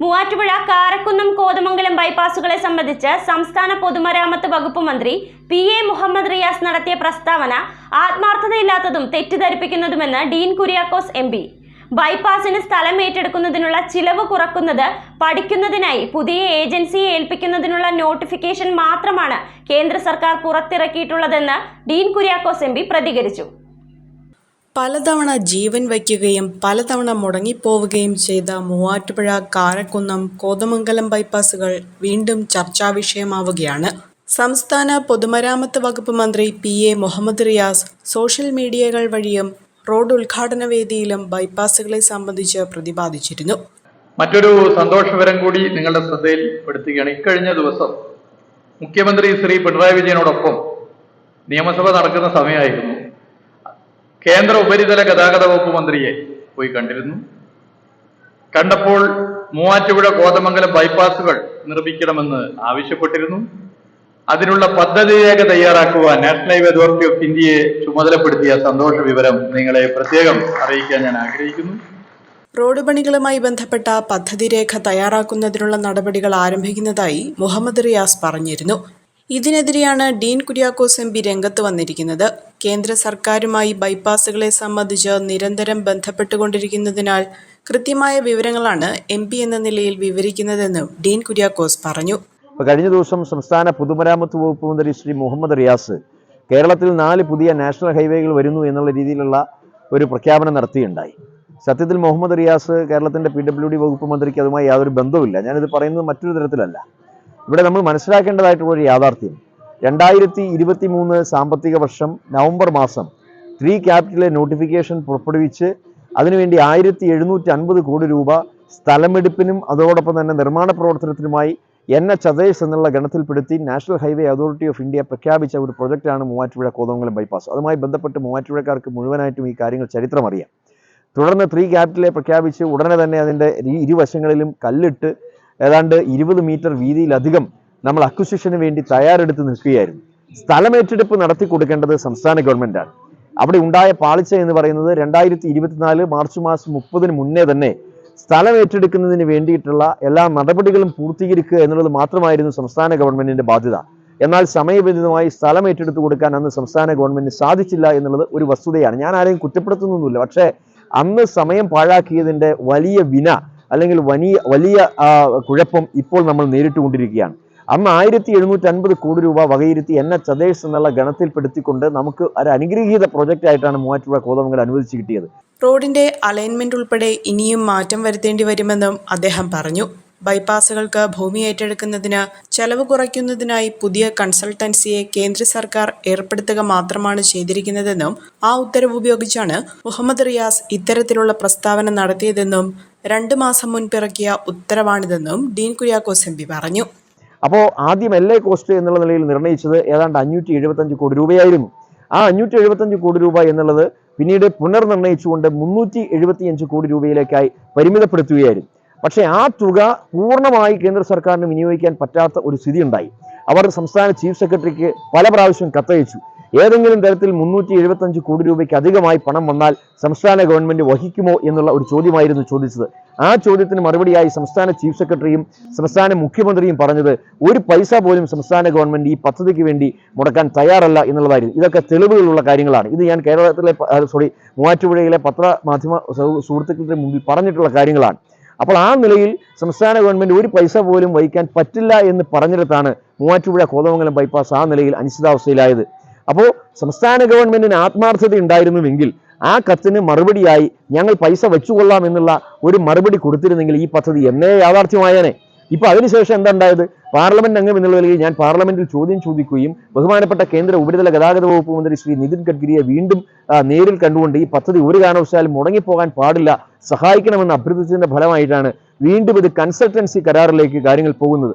മൂവാറ്റുപുഴ കാരക്കുന്നം കോതമംഗലം ബൈപ്പാസുകളെ സംബന്ധിച്ച് സംസ്ഥാന പൊതുമരാമത്ത് വകുപ്പ് മന്ത്രി പി എ മുഹമ്മദ് റിയാസ് നടത്തിയ പ്രസ്താവന ആത്മാർത്ഥതയില്ലാത്തതും തെറ്റിദ്ധരിപ്പിക്കുന്നതുമെന്ന് ഡീൻ കുര്യാക്കോസ് എം പി. ബൈപ്പാസിന് സ്ഥലം ഏറ്റെടുക്കുന്നതിനുള്ള ചിലവ് കുറക്കുന്നത് പഠിക്കുന്നതിനായി പുതിയ ഏജൻസിയെ ഏൽപ്പിക്കുന്നതിനുള്ള നോട്ടിഫിക്കേഷൻ മാത്രമാണ് കേന്ദ്ര സർക്കാർ പുറത്തിറക്കിയിട്ടുള്ളതെന്ന് ഡീൻ കുര്യാക്കോസ് എം പ്രതികരിച്ചു. പലതവണ ജീവൻ വയ്ക്കുകയും പലതവണ മുടങ്ങിപ്പോവുകയും ചെയ്ത മൂവാറ്റുപുഴ കാരക്കുന്നം കോതമംഗലം ബൈപ്പാസുകൾ വീണ്ടും ചർച്ചാ വിഷയമാവുകയാണ് സംസ്ഥാന പൊതുമരാമത്ത് വകുപ്പ് മന്ത്രി P A Muhammad Riyas social മീഡിയകൾ വഴിയും റോഡ് ഉദ്ഘാടന വേദിയിലും ബൈപ്പാസുകളെ സംബന്ധിച്ച് പ്രതിപാദിച്ചിരുന്നു. മറ്റൊരു സന്തോഷവരം കൂടി നിങ്ങളുടെ ശ്രദ്ധയിൽ പെടുത്തുകയാണ്. ഇക്കഴിഞ്ഞ ദിവസം മുഖ്യമന്ത്രി ശ്രീ പിണറായി വിജയനോടൊപ്പം നിയമസഭ നടക്കുന്ന സമയമായിരുന്നു. കേന്ദ്ര ഉപരിതല ഗതാഗത വകുപ്പ് മന്ത്രിയെ പോയി കണ്ടിരുന്നു. കണ്ടപ്പോൾ മൂവാറ്റുപുഴ കോതമംഗലം ബൈപ്പാസുകൾ നിർമ്മിക്കണമെന്ന് ആവശ്യപ്പെട്ടിരുന്നു. അതിനുള്ള പദ്ധതി രേഖ തയ്യാറാക്കുവാൻ നാഷണൽ ഹൈവേ അതോറിറ്റി ഓഫ് ഇന്ത്യയെ ചുമതലപ്പെടുത്തിയ സന്തോഷ വിവരം നിങ്ങളെ പ്രത്യേകം അറിയിക്കാൻ ഞാൻ ആഗ്രഹിക്കുന്നു. റോഡ് പണികളുമായി ബന്ധപ്പെട്ട പദ്ധതി രേഖ തയ്യാറാക്കുന്നതിനുള്ള നടപടികൾ ആരംഭിക്കുന്നതായി മുഹമ്മദ് റിയാസ് പറഞ്ഞിരുന്നു. ഇതിനെതിരെയാണ് ഡീൻ കുര്യാക്കോസ് എം പി രംഗത്ത് വന്നിരിക്കുന്നത്. കേന്ദ്ര സർക്കാരുമായി ബൈപ്പാസുകളെ സംബന്ധിച്ച് നിരന്തരം ബന്ധപ്പെട്ടുകൊണ്ടിരിക്കുന്നതിനാൽ കൃത്യമായ വിവരങ്ങളാണ് എം പി എന്ന നിലയിൽ വിവരിക്കുന്നതെന്നും ഡീൻ കുര്യാക്കോസ് പറഞ്ഞു. കഴിഞ്ഞ ദിവസം സംസ്ഥാന പൊതുമരാമത്ത് വകുപ്പ് മന്ത്രി ശ്രീ മുഹമ്മദ് റിയാസ് കേരളത്തിൽ നാല് പുതിയ നാഷണൽ ഹൈവേകൾ വരുന്നു എന്നുള്ള രീതിയിലുള്ള ഒരു പ്രഖ്യാപനം നടത്തിയുണ്ടായി. സത്യത്തിൽ മുഹമ്മദ് റിയാസ് കേരളത്തിന്റെ പി ഡബ്ല്യു ഡി വകുപ്പ് മന്ത്രിക്ക് അതുമായി യാതൊരു ബന്ധവുമില്ല. ഞാനിത് പറയുന്നത് മറ്റൊരു തരത്തിലല്ല. ഇവിടെ നമ്മൾ മനസ്സിലാക്കേണ്ടതായിട്ടുള്ള ഒരു യാഥാർത്ഥ്യം. രണ്ടായിരത്തി ഇരുപത്തി മൂന്ന് സാമ്പത്തിക വർഷം നവംബർ മാസം ത്രീ ക്യാപിറ്റലെ നോട്ടിഫിക്കേഷൻ പുറപ്പെടുവിച്ച് അതിനുവേണ്ടി ആയിരത്തി എഴുന്നൂറ്റി അൻപത് കോടി രൂപ സ്ഥലമെടുപ്പിനും അതോടൊപ്പം തന്നെ നിർമ്മാണ പ്രവർത്തനത്തിനുമായി എൻ എച്ച് അതേഴ്സ് എന്നുള്ള ഗണത്തിൽപ്പെടുത്തി national highway authority of India പ്രഖ്യാപിച്ച ഒരു പ്രൊജക്റ്റാണ് മൂവാറ്റുപുഴ കോതമംഗലം ബൈപ്പാസ്. അതുമായി ബന്ധപ്പെട്ട് മൂവാറ്റുപുഴക്കാർക്ക് മുഴുവനായിട്ടും ഈ കാര്യങ്ങൾ ചരിത്രം അറിയാം തുടർന്ന് ത്രീ ക്യാപിറ്റലെ പ്രഖ്യാപിച്ച് ഉടനെ തന്നെ അതിന്റെ ഇരു- ഇരുവശങ്ങളിലും കല്ലിട്ട് ഏതാണ്ട് ഇരുപത് മീറ്റർ വീതിയിലധികം നമ്മൾ അക്വിസിഷന് വേണ്ടി തയ്യാറെടുത്ത് നിൽക്കുകയായിരുന്നു. സ്ഥലമേറ്റെടുപ്പ് നടത്തി കൊടുക്കേണ്ടത് സംസ്ഥാന ഗവൺമെന്റാണ് അവിടെ ഉണ്ടായ പാളിച്ച എന്ന് പറയുന്നത് രണ്ടായിരത്തി ഇരുപത്തിനാല് മാർച്ച് മാസം മുപ്പതിന് മുന്നേ തന്നെ സ്ഥലം ഏറ്റെടുക്കുന്നതിന് വേണ്ടിയിട്ടുള്ള എല്ലാ നടപടികളും പൂർത്തീകരിക്കുക എന്നുള്ളത് മാത്രമായിരുന്നു സംസ്ഥാന ഗവൺമെന്റിന്റെ ബാധ്യത. എന്നാൽ സമയബന്ധിതമായി സ്ഥലം ഏറ്റെടുത്തു കൊടുക്കാൻ അന്ന് സംസ്ഥാന ഗവൺമെന്റിന് സാധിച്ചില്ല എന്നുള്ളത് ഒരു വസ്തുതയാണ്. ഞാൻ ആരെയും കുറ്റപ്പെടുത്തുന്നൊന്നുമില്ല. പക്ഷേ അന്ന് സമയം പാഴാക്കിയതിന്റെ വലിയ വിന അല്ലെങ്കിൽ വലിയ വലിയ കുഴപ്പം ഇപ്പോൾ നമ്മൾ നേരിട്ടുകൊണ്ടിരിക്കുകയാണ്. അന്ന് ആയിരത്തി എഴുന്നൂറ്റി അൻപത് കോടി രൂപ വകയിരുത്തി എൻ എച്ച് അതേഴ്സ് എന്നുള്ള ഗണത്തിൽപ്പെടുത്തിക്കൊണ്ട് നമുക്ക് ഒരു അനുഗ്രഹീത പ്രോജക്റ്റ് ആയിട്ടാണ് മൂവാറ്റുപുഴ കോതമംഗൽ അനുവദിച്ചു കിട്ടിയത്. റോഡിന്റെ അലൈൻമെന്റ് ഉൾപ്പെടെ ഇനിയും മാറ്റം വരുത്തേണ്ടി വരുമെന്നും അദ്ദേഹം പറഞ്ഞു. ബൈപ്പാസുകൾക്ക് ഭൂമി ഏറ്റെടുക്കുന്നതിന് ചെലവ് കുറയ്ക്കുന്നതിനായി പുതിയ കൺസൾട്ടൻസിയെ കേന്ദ്ര സർക്കാർ ഏർപ്പെടുത്തുക മാത്രമാണ് ചെയ്തിരിക്കുന്നതെന്നും ആ ഉത്തരവ് ഉപയോഗിച്ചാണ് മുഹമ്മദ് റിയാസ് ഇത്തരത്തിലുള്ള പ്രസ്താവന നടത്തിയതെന്നും രണ്ട് മാസം മുൻപിറക്കിയ ഉത്തരവാണിതെന്നും ഡീൻ കുര്യാക്കോസ് എം പി പറഞ്ഞു. അപ്പോൾ ആദ്യം എൽ എ കോസ്റ്റ് എന്നുള്ള നിലയിൽ നിർണയിച്ചത് ഏതാണ്ട് അഞ്ഞൂറ്റി എഴുപത്തഞ്ച് കോടി രൂപയായിരുന്നു. ആ അഞ്ഞൂറ്റി എഴുപത്തഞ്ച് കോടി രൂപ എന്നുള്ളത് പിന്നീട് പുനർനിർണയിച്ചുകൊണ്ട് മുന്നൂറ്റി എഴുപത്തിയഞ്ച് കോടി രൂപയിലേക്കായി പരിമിതപ്പെടുത്തുകയായിരുന്നു. പക്ഷേ ആ തുക പൂർണമായി കേന്ദ്ര സർക്കാരിന് വിനിയോഗിക്കാൻ പറ്റാത്ത ഒരു സ്ഥിതി ഉണ്ടായി അവർ സംസ്ഥാന ചീഫ് സെക്രട്ടറിക്ക് പല പ്രാവശ്യം കത്തയച്ചു. ഏതെങ്കിലും തരത്തിൽ മുന്നൂറ്റി എഴുപത്തഞ്ച് കോടി രൂപയ്ക്ക് അധികമായി പണം വന്നാൽ സംസ്ഥാന ഗവൺമെന്റ് വഹിക്കുമോ എന്നുള്ള ഒരു ചോദ്യമായിരുന്നു ചോദിച്ചത്. ആ ചോദ്യത്തിന് മറുപടിയായി സംസ്ഥാന ചീഫ് സെക്രട്ടറിയും സംസ്ഥാന മുഖ്യമന്ത്രിയും പറഞ്ഞത് ഒരു പൈസ പോലും സംസ്ഥാന ഗവൺമെന്റ് ഈ പദ്ധതിക്ക് വേണ്ടി മുടക്കാൻ തയ്യാറല്ല എന്നുള്ളതായിരുന്നു. ഇതൊക്കെ തെളിവുകളുള്ള കാര്യങ്ങളാണ്. ഇത് ഞാൻ കേരളത്തിലെ സോറി മൂവാറ്റുപുഴയിലെ പത്രമാധ്യമ മാധ്യമ സുഹൃത്തുക്കളുടെ മുമ്പിൽ പറഞ്ഞിട്ടുള്ള കാര്യങ്ങളാണ്. അപ്പോൾ ആ നിലയിൽ സംസ്ഥാന ഗവൺമെന്റ് ഒരു പൈസ പോലും വഹിക്കാൻ പറ്റില്ല എന്ന് പറഞ്ഞിടത്താണ് മൂവാറ്റുപുഴ കോതമംഗലം ബൈപ്പാസ് ആ നിലയിൽ അനിശ്ചിതാവസ്ഥയിലായത്. അപ്പോൾ സംസ്ഥാന ഗവൺമെന്റിന് ആത്മാർത്ഥത ഉണ്ടായിരുന്നുവെങ്കിൽ ആ കത്തിന് മറുപടിയായി ഞങ്ങൾ പൈസ വെച്ചുകൊള്ളാം എന്നുള്ള ഒരു മറുപടി കൊടുത്തിരുന്നെങ്കിൽ ഈ പദ്ധതി എന്നേ യാഥാർത്ഥ്യമായേനെ. ഇപ്പൊ അതിനുശേഷം എന്താ ഉണ്ടായത്? പാർലമെന്റ് അംഗം എന്നുള്ള നിലയിൽ ഞാൻ പാർലമെന്റിൽ ചോദ്യം ചോദിക്കുകയും ബഹുമാനപ്പെട്ട കേന്ദ്ര ഉപരിതല ഗതാഗത വകുപ്പ് മന്ത്രി ശ്രീ നിതിൻ ഗഡ്കരിയെ വീണ്ടും നേരിൽ കണ്ടുകൊണ്ട് ഈ പദ്ധതി ഒരു കാരണവശാലും മുടങ്ങിപ്പോകാൻ പാടില്ല സഹായിക്കണമെന്ന് അഭ്യർത്ഥിച്ചതിന്റെ ഫലമായിട്ടാണ് വീണ്ടും ഇത് കൺസൾട്ടൻസി കരാറിലേക്ക് കാര്യങ്ങൾ പോകുന്നത്.